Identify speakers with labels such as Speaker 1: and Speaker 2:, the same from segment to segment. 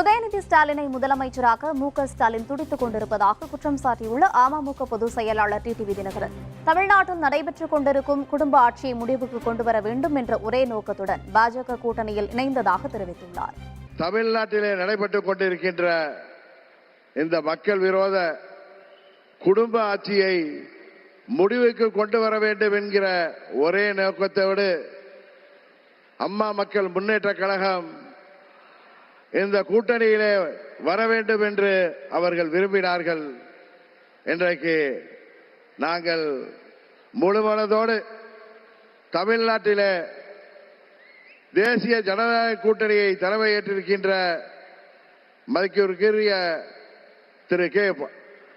Speaker 1: உதயநிதி ஸ்டாலினை முதலமைச்சராக மு க ஸ்டாலின் துடித்துக் கொண்டிருப்பதாக குற்றம் சாட்டியுள்ள அமமுக பொதுச் செயலாளர் டிடிவி தினகரன். தமிழ்நாட்டில் நடைபெற்றுக் கொண்டிருக்கும் குடும்ப ஆட்சியை முடிவுக்கு கொண்டுவர வேண்டும் என்ற ஒரே நோக்கத்துடன் பாஜக கூட்டணியில் இணைந்ததாக தெரிவித்துள்ளார்.
Speaker 2: தமிழ்நாட்டிலே நடைபெற்றுக் கொண்டிருக்கின்ற இந்த மக்கள் விரோத குடும்ப ஆட்சியை முடிவுக்கு கொண்டு வர வேண்டும் என்கிற ஒரே நோக்கத்தோடு அம்மா மக்கள் முன்னேற்ற கழகம் இந்த கூட்டணியிலே வர வேண்டும் என்று அவர்கள் விரும்பினார்கள். இன்றைக்கு நாங்கள் முழுமனதோடு தமிழ்நாட்டிலே தேசிய ஜனநாயக கூட்டணியை தலைமையேற்றிருக்கின்ற மதிப்பிற்குரிய திரு கே.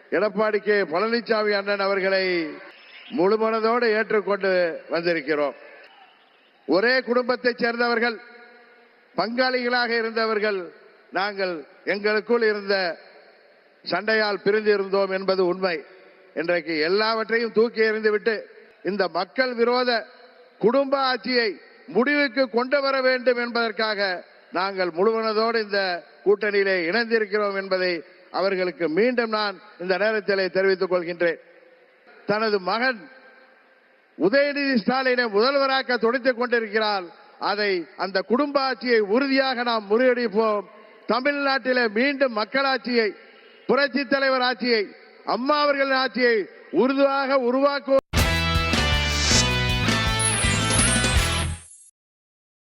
Speaker 2: எடப்பாடி கே. பழனிசாமி அண்ணன் அவர்களை முழுமனதோடு ஏற்றுக்கொண்டு வந்திருக்கிறோம். ஒரே குடும்பத்தைச் சேர்ந்தவர்கள் பங்காளிகளாக இருந்தவர்கள் நாங்கள் எங்களுக்குள் இருந்த சண்டையால் பிரிந்து இருந்தோம் என்பது உண்மை. இன்றைக்கு எல்லாவற்றையும் தூக்கி எறிந்துவிட்டு இந்த மக்கள் விரோத குடும்ப ஆட்சியை முடிவுக்கு கொண்டு வர வேண்டும் என்பதற்காக நாங்கள் முழுவனதோடு இந்த கூட்டணியிலே இணைந்திருக்கிறோம் என்பதை அவர்களுக்கு மீண்டும் நான் இந்த நேரத்திலே தெரிவித்துக் கொள்கின்றேன். தனது மகன் உதயநிதி ஸ்டாலினை முதல்வராக்க துடித்துக் கொண்டிருக்கிறார். அதை அந்த குடும்ப ஆட்சியை உறுதியாக நாம் முறியடிப்போம். தமிழ்நாட்டில மீண்டும் மக்களாட்சியை புரட்சி தலைவர் ஆட்சியை அம்மா அவர்களின் ஆட்சியை உறுதியாக உருவாக்குவோம்.